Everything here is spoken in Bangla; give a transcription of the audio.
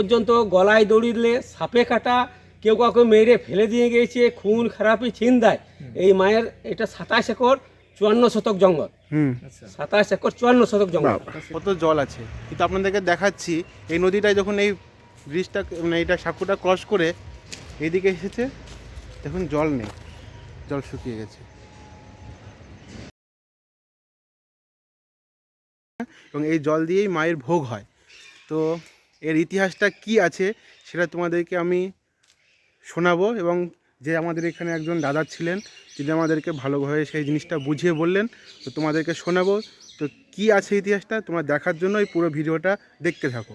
পর্যন্ত গলায় দড়ি দিলে সাপে কাটা কেউ কাউকে মেরে ফেলে দিয়ে গিয়েছে খুন খারাপি ছিনদায় এই মায়ের এটা সাতাশ একর চুয়ান্ন শতক জঙ্গল। হুম। সাতাশ একর চুয়ান্ন শতক জঙ্গল। কত জল আছে। কিন্তু আপনাদেরকে দেখাচ্ছি এই নদীটায় যখন এই ব্রিজটা মানে এটা সাঁকুটা ক্রস করে এইদিকে এসেছে দেখুন জল নেই জল শুকিয়ে গেছে। এবং এই জল দিয়েই মায়ের ভোগ হয়। তো এর ইতিহাসটা কি আছে সেটা তোমাদেরকে আমি শোনাবো এবং যে আমাদের এখানে একজন দাদা ছিলেন, তিনি আমাদেরকে ভালোভাবে সেই জিনিসটা বুঝিয়ে বললেন। তো তোমাদেরকে শোনাবো, তো কি আছে ইতিহাসটা তোমরা দেখার জন্য এই পুরো ভিডিওটা দেখতে থাকো।